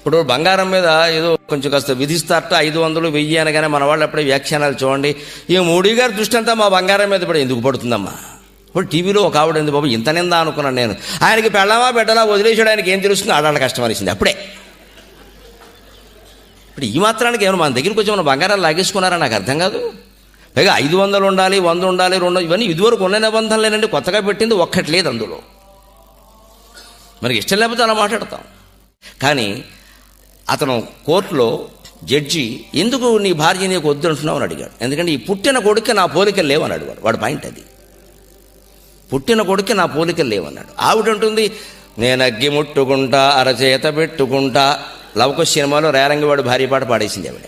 ఇప్పుడు బంగారం మీద ఏదో కొంచెం కాస్త విధిస్తారట ఐదు వందలు వెయ్యి అనగానే మన వాళ్ళు అప్పుడే వ్యాఖ్యానాలు చూడండి. ఈ మోడీ గారి దృష్టి అంతా మా బంగారం మీద పడి ఎందుకు పడుతుందమ్మా? ఇప్పుడు టీవీలో ఒక ఆవిడ ఉంది బాబు ఇంత నిందా అనుకున్నాను నేను. ఆయనకి పెళ్ళమా బిడ్డలా వదిలేసాడు ఆయనకి ఏం తెలుస్తుంది? ఆడాళ్ళ కష్టం అనిసింది అప్పుడే. ఇప్పుడు ఈ మాత్రానికి ఏమైనా మన దగ్గరికి వచ్చి మన బంగారాలు లాగేసుకున్నారా? నాకు అర్థం కాదు. పైగా ఐదు వందలు ఉండాలి వంద ఉండాలి రెండు ఇవన్నీ ఇదివరకు ఉన్న నిబంధనలు లేనండి కొత్తగా పెట్టింది ఒక్కటి లేదు అందులో. మనకి ఇష్టం లేకపోతే అలా మాట్లాడతాం. కానీ అతను కోర్టులో జడ్జి ఎందుకు నీ భార్య నీకు వద్దంటున్నావు? అని అడిగాడు. ఎందుకంటే ఈ పుట్టిన కొడుకు నా పోలికలు లేవని అడిగాడు. వాడు పాయింట్ అది. పుట్టిన కొడుకు నా పోలికలు లేవన్నాడు ఆవిడ ఉంటుంది నేను అగ్గి ముట్టుకుంటా అరచేత పెట్టుకుంటా లవకు సినిమాలో రేరంగివాడు భార్య పాట పాడేసింది ఆవిడ.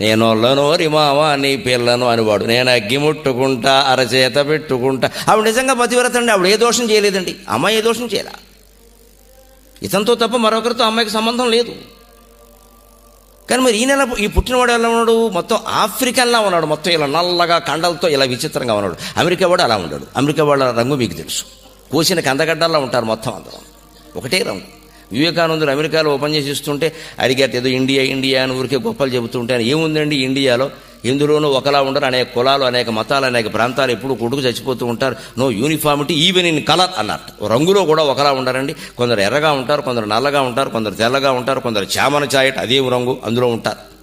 నేను రిమావ నీ పిల్లను అనివాడు. నేను అగ్గి ముట్టుకుంటా అరచేత పెట్టుకుంటా. ఆవిడ నిజంగా పతివ్రత అండి ఆవిడ ఏ దోషం చేయలేదండి. అమ్మాయి ఏ దోషం చేయలే. ఇతనితో తప్ప మరొకరితో అమ్మాయికి సంబంధం లేదు. కానీ మరి ఈ నెల ఈ పుట్టినవాడు ఎలా ఉన్నాడు? మొత్తం ఆఫ్రికన్లా ఉన్నాడు. మొత్తం ఇలా నల్లగా కండలతో ఇలా విచిత్రంగా ఉన్నాడు. అమెరికా వాడు అలా ఉన్నాడు అమెరికా వాళ్ళ రంగు మీకు తెలుసు. కోసిన కందగడ్డల్లా ఉంటారు మొత్తం అందరం. ఒకటే రంగు. వివేకానందుడు అమెరికాలో ఓపెన్ చేసి ఇస్తుంటే అడిగారు ఏదో ఇండియా ఇండియా అని ఊరికే గొప్పలు చెబుతుంటే ఏముందండి ఇండియాలో? ఇందులోనూ ఒకలా ఉండరు. అనేక కులాలు అనేక మతాలు అనేక ప్రాంతాలు ఎప్పుడు కొడుకు చచ్చిపోతూ ఉంటారు. No uniformity even in colour అన్నారు రంగులో కూడా ఒకలా ఉండరండి. కొందరు ఎర్రగా ఉంటారు కొందరు నల్లగా ఉంటారు కొందరు తెల్లగా ఉంటారు కొందరు చామన చాయట అదే రంగు అందులో ఉంటారు.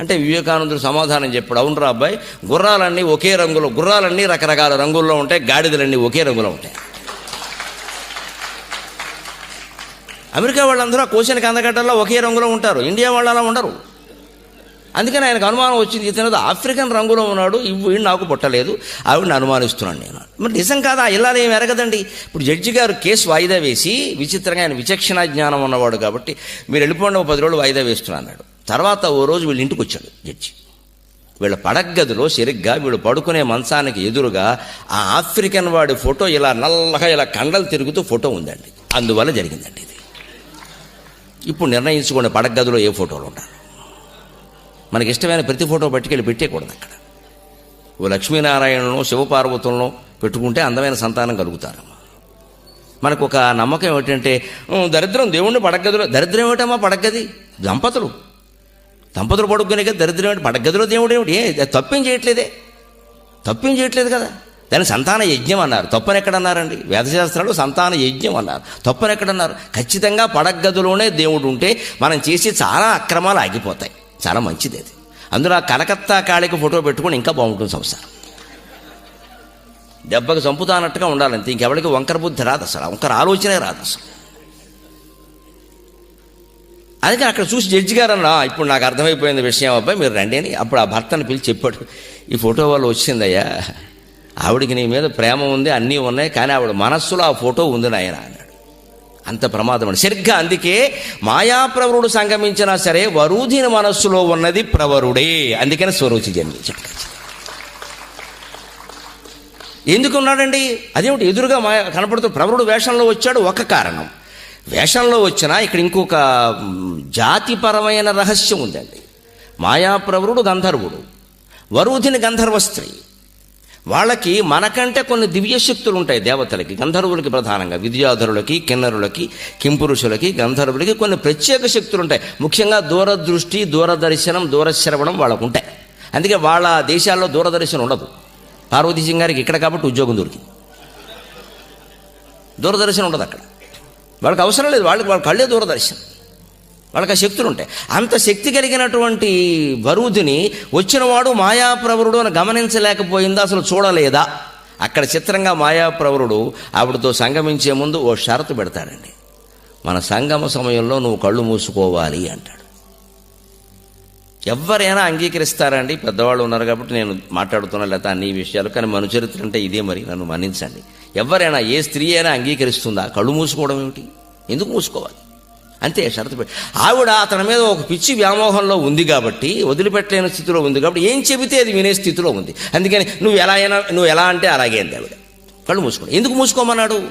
అంటే వివేకానందుడు సమాధానం చెప్పాడు. అవునరా అబ్బాయి గుర్రాలన్నీ ఒకే రంగులో గుర్రాలన్నీ రకరకాల రంగుల్లో ఉంటాయి గాడిదలన్నీ ఒకే రంగులో ఉంటాయి. అమెరికా వాళ్ళందరూ ఆ కోసిన కందగడ్డల్లో ఒకే రంగులో ఉంటారు. ఇండియా వాళ్ళు అలా ఉండరు. అందుకని ఆయనకు అనుమానం వచ్చింది ఇతను ఆఫ్రికన్ రంగులో ఉన్నాడు ఇవి నాకు పుట్టలేదు ఆవిడని అనుమానిస్తున్నాను నేను. మరి నిజం కాదా? ఇలా ఏం ఎరగదండి. ఇప్పుడు జడ్జి గారు కేసు వాయిదా వేసి విచిత్రంగా ఆయన విచక్షణ జ్ఞానం ఉన్నవాడు కాబట్టి మీరు వెళ్ళిపోండి ఒక పది రోజులు వాయిదా వేస్తున్నా అన్నాడు. తర్వాత ఓ రోజు వీళ్ళ ఇంటికి వచ్చాడు జడ్జి. వీళ్ళ పడగదిలో సరిగ్గా వీడు పడుకునే మంచానికి ఎదురుగా ఆ ఆఫ్రికన్ వాడి ఫోటో ఇలా నల్లగా ఇలా కండలు తిరుగుతూ ఫోటో ఉందండి. అందువల్ల జరిగిందండి ఇది. ఇప్పుడు నిర్ణయించుకోండి పడగదిలో ఏ ఫోటోలు ఉండాలి. మనకి ఇష్టమైన ప్రతి ఫోటో పట్టుకెళ్ళి పెట్టేయకూడదు అక్కడ. ఓ లక్ష్మీనారాయణను శివపార్వతులను పెట్టుకుంటే అందమైన సంతానం కలుగుతారు. మనకు ఒక నమ్మకం ఏమిటంటే దరిద్రం దేవుణ్ణి పడగదిలో దరిద్రం ఏమిటమ్మా పడగది దంపతులు. దంపతులు పడుకునే కదా దరిద్రం ఏమిటి? పడగదిలో దేవుడు ఏమిటి? ఏ తప్పేం చేయట్లేదే. తప్పేం చేయట్లేదు కదా. దాన్ని సంతాన యజ్ఞం అన్నారు. తప్పని ఎక్కడన్నారండి? వేదశాస్త్రాలు సంతాన యజ్ఞం అన్నారు. తప్పని ఎక్కడన్నారు? ఖచ్చితంగా పడగదిలోనే దేవుడు ఉంటే మనం చేసే చాలా అక్రమాలు ఆగిపోతాయి. చాలా మంచిది అది. అందులో ఆ కలకత్తా కాళికి ఫోటో పెట్టుకొని ఇంకా బాగుంటుంది సంసారం. దెబ్బకి చంపుతానట్టుగా ఉండాలంతే ఇంకెవరికి వంకర బుద్ధి రాదు అసలు వంకర ఆలోచనే రాదు అసలు. అందుకని అక్కడ చూసి జడ్జి గారు అన్నా ఇప్పుడు నాకు అర్థమైపోయింది విషయం అబ్బాయి మీరు రండి అని. అప్పుడు ఆ భర్తను పిలిచి చెప్పాడు ఈ ఫోటో వల్ల వచ్చిందయ్యా ఆవిడికి నీ మీద ప్రేమ ఉంది అన్నీ ఉన్నాయి కానీ ఆవిడ మనస్సులో ఆ ఫోటో ఉంది నాయన అన్నాడు. అంత ప్రమాదం అండి. సరిగ్గా అందుకే మాయాప్రవరుడు సంగమించినా సరే వరూధిని మనస్సులో ఉన్నది ప్రవరుడే. అందుకని స్వరూచి జన్మించాడు ఎందుకు ఉన్నాడండి అదేమిటి? ఎదురుగా మా కనపడుతూ ప్రవరుడు వేషంలో వచ్చాడు. ఒక కారణం. వేషంలో వచ్చినా ఇక్కడ ఇంకొక జాతిపరమైన రహస్యం ఉందండి. మాయాప్రవరుడు గంధర్వుడు. వరూధిని గంధర్వ స్త్రీ. వాళ్ళకి మనకంటే కొన్ని దివ్య శక్తులు ఉంటాయి దేవతలకి గంధర్వులకి ప్రధానంగా విద్యాధరులకి కిన్నరులకి కింపురుషులకి గంధర్వులకి కొన్ని ప్రత్యేక శక్తులు ఉంటాయి. ముఖ్యంగా దూరదృష్టి దూరదర్శనం దూరశ్రవణం వాళ్ళకు ఉంటాయి. అందుకే వాళ్ళ దేశాల్లో దూరదర్శనం ఉండదు. పార్వతీ సింగ్ గారికి ఇక్కడ కాబట్టి ఉద్యోగం దొరికింది. దూరదర్శనం ఉండదు అక్కడ. వాళ్ళకి అవసరం లేదు. వాళ్ళకి వాళ్ళ కళ్ళే దూరదర్శనం. వాళ్ళకి ఆ శక్తులు ఉంటాయి అంత శక్తి కలిగినటువంటి వరుదిని వచ్చినవాడు మాయాప్రవరుడు అని గమనించలేకపోయిందా? అసలు చూడలేదా? అక్కడ చిత్రంగా మాయాప్రవరుడు ఆవిడతో సంగమించే ముందు ఓ షరతు పెడతాడండి. మన సంగమ సమయంలో నువ్వు కళ్ళు మూసుకోవాలి అంటాడు. ఎవరైనా అంగీకరిస్తారండి? పెద్దవాళ్ళు ఉన్నారు కాబట్టి నేను మాట్లాడుతున్నా లేదా అన్ని విషయాలు కానీ మన చరిత్ర అంటే ఇదే మరి నన్ను మన్నించండి. ఎవరైనా ఏ స్త్రీ అయినా అంగీకరిస్తుందా? కళ్ళు మూసుకోవడం ఏమిటి? ఎందుకు మూసుకోవాలి? అంతే షరతు ఆవిడ అతని మీద ఒక పిచ్చి వ్యామోహంలో ఉంది కాబట్టి వదిలిపెట్టలేని స్థితిలో ఉంది కాబట్టి ఏం చెబితే అది వినే స్థితిలో ఉంది. అందుకని నువ్వు ఎలా అయినా నువ్వు ఎలా అంటే అలాగే అంది ఆవిడ. కళ్ళు మూసుకోండి. ఎందుకు మూసుకోమన్నాడు?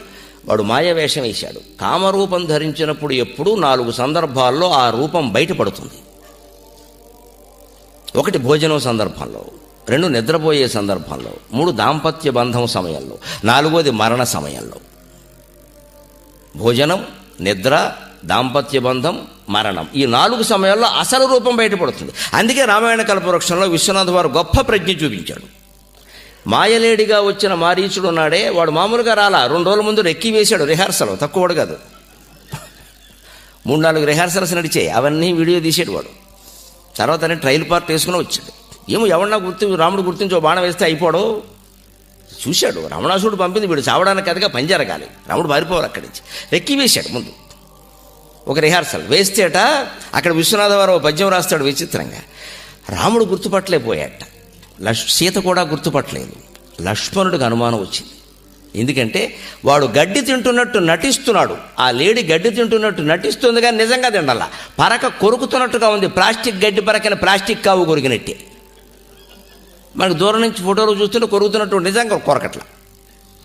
వాడు మాయ వేషం వేశాడు. కామరూపం ధరించినప్పుడు ఎప్పుడూ నాలుగు సందర్భాల్లో ఆ రూపం బయటపడుతుంది. ఒకటి భోజనం సందర్భంలో రెండు నిద్రపోయే సందర్భంలో మూడు దాంపత్య బంధం సమయంలో నాలుగోది మరణ సమయంలో. భోజనం నిద్ర దాంపత్య బంధం మరణం. ఈ నాలుగు సమయాల్లో అసలు రూపం బయటపడుతుంది. అందుకే రామాయణ కల్పవృక్షంలో విశ్వనాథ్ వారు గొప్ప ప్రజ్ఞ చూపించాడు. మాయలేడిగా వచ్చిన మారీచుడు ఉన్నాడే వాడు మామూలుగా రాలా. రెండు రోజుల ముందు రెక్కి వేశాడు రిహార్సల్. తక్కువడు కాదు. మూడు నాలుగు రిహార్సల్స్ నడిచాయి. అవన్నీ వీడియో తీసాడు వాడు. తర్వాత ట్రైల్ పార్ట్ వేసుకుని వచ్చాడు. ఏమో ఎవడన్నా గుర్తు రాముడు గుర్తించి ఓ బాణం వేస్తే అయిపోడు. చూశాడు. రావణాసుడు పంపింది వీడు చావడానికి అదిగా పని జరగాలి. రాముడు పారిపోవాలి అక్కడి నుంచి. రెక్కి వేశాడు ముందు. ఒక రిహార్సల్. వేస్తేట అక్కడ విశ్వనాథ వారు పద్యం రాస్తాడు విచిత్రంగా. రాముడు గుర్తుపట్టలేకపోయాట. లక్ష్ సీత కూడా గుర్తుపట్టలేదు. లక్ష్మణుడికి అనుమానం వచ్చింది. ఎందుకంటే వాడు గడ్డి తింటున్నట్టు నటిస్తున్నాడు. ఆ లేడీ గడ్డి తింటున్నట్టు నటిస్తుంది కానీ నిజంగా తిండాల. పరక కొరుకుతున్నట్టుగా ఉంది. ప్లాస్టిక్ గడ్డి పరకన ప్లాస్టిక్ కావు కొరికినట్టే. మనకు దూరం నుంచి ఫోటోలు చూస్తుంటే కొరుకుతున్నట్టు నిజంగా కొరకట్ల.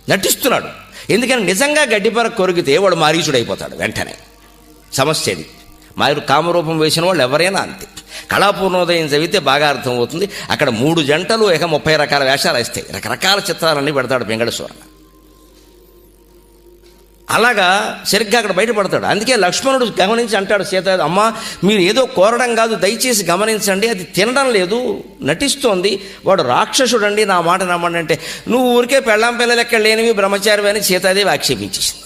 నటిస్తున్నాడు. ఎందుకని నిజంగా గడ్డి పరక కొరికితే వాడు మారీచుడు అయిపోతాడు వెంటనే. సమస్య ఇది మారు కామరూపం వేసిన వాళ్ళు ఎవరైనా అంతే. కళాపూర్ణోదయం చదివితే బాగా అర్థమవుతుంది. అక్కడ మూడు జంటలు ఇక ముప్పై రకాల వేషాలు వేస్తాయి. రకరకాల చిత్రాలన్నీ పెడతాడు వెంకటేశ్వర అలాగా సరిగ్గా అక్కడ బయటపడతాడు. అందుకే లక్ష్మణుడు గమనించి అంటాడు సీత అమ్మ మీరు ఏదో కోరడం కాదు దయచేసి గమనించండి. అది తినడం లేదు నటిస్తోంది. వాడు రాక్షసుడండి నా మాట నమ్మండి అంటే నువ్వు ఊరికే పెళ్ళాం పిల్లలు ఎక్కడ లేనివి బ్రహ్మచారి అని సీతాదేవి ఆక్షేపించేసింది.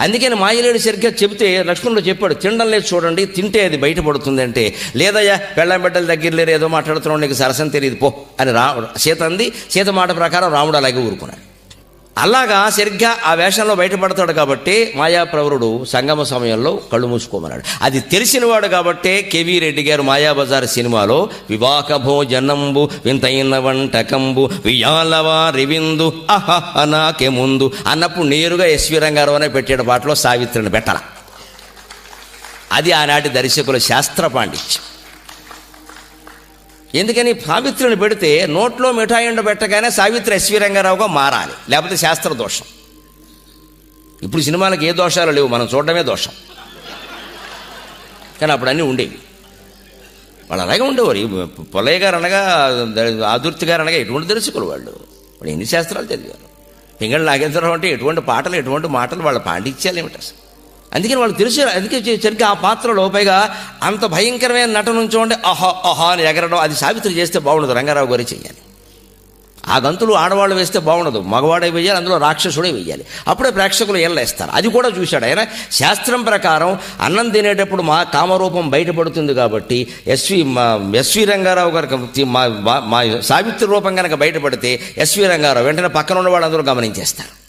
అందుకని మాయలేడు సరిగ్గా చెబితే లక్ష్మణుడు చెప్పాడు తినడం లేదు చూడండి తింటే అది బయటపడుతుంది అంటే లేదయ్యా పెళ్ళం బిడ్డల దగ్గర లేరు ఏదో మాట్లాడుతున్నాడు నీకు సరసం తెలియదు పో. అని రా సీత అంది. సీత మాట ప్రకారం రాముడు అలాగే ఊరుకున్నాడు. అలాగా సరిగ్గా ఆ వేషంలో బయటపడతాడు కాబట్టి మాయాప్రవరుడు సంగమ సమయంలో కళ్ళు మూసుకోమన్నాడు. అది తెలిసినవాడు కాబట్టే కెవి రెడ్డి గారు మాయాబజార్ సినిమాలో వివాక భోజనంబు వింతైన వంటకంబు వియాలవా రివిందు అహ నాకే ముందు అన్నప్పుడు నేరుగా ఎస్వి రంగారావు అనే పెట్టాడు పాటలో సావిత్రిని పెట్టాల. అది ఆనాటి దర్శకుల శాస్త్ర పాండిత్యం. ఎందుకని సావిత్రిని పెడితే నోట్లో మిఠాయి పెట్టగానే సావిత్రి ఎస్వి రంగారావుగా మారాలి లేకపోతే శాస్త్ర దోషం. ఇప్పుడు సినిమాలకు ఏ దోషాలు లేవు మనం చూడడమే దోషం. కానీ అప్పుడు అన్నీ ఉండేవి. వాళ్ళు అలాగే ఉండేవారు. పొలయ్య గారు అనగా ఆదుర్తి గారు అనగా ఎటువంటి దర్శకులు వాళ్ళు? వాళ్ళు ఎన్ని శాస్త్రాలు చదివారు? పింగళ నాగేశ్వరరావు అంటే ఎటువంటి పాటలు ఎటువంటి మాటలు వాళ్ళ పాండిత్యాలు ఏమిటి అసలు? అందుకని వాళ్ళు తెలుసు అందుకే సరిగ్గా ఆ పాత్రలో పైగా అంత భయంకరమైన నటన ఉంచోండి అహా అహా అని ఎగరడం అది సావిత్రి చేస్తే బాగుండదు రంగారావు గారి చెయ్యాలి. ఆ గంతులు ఆడవాళ్ళు వేస్తే బాగుండదు మగవాడే వేయాలి అందులో రాక్షసుడే వేయాలి. అప్పుడే ప్రేక్షకులు ఏళ్ళేస్తారు అది కూడా చూశాడు ఆయన. శాస్త్రం ప్రకారం అన్నం తినేటప్పుడు మా కామరూపం బయటపడుతుంది కాబట్టి ఎస్వి మా ఎస్వి రంగారావు గారికి మా మా సావిత్రి రూపం కనుక బయటపడితే ఎస్వి రంగారావు వెంటనే పక్కన ఉన్న వాళ్ళందరూ గమనించేస్తారు.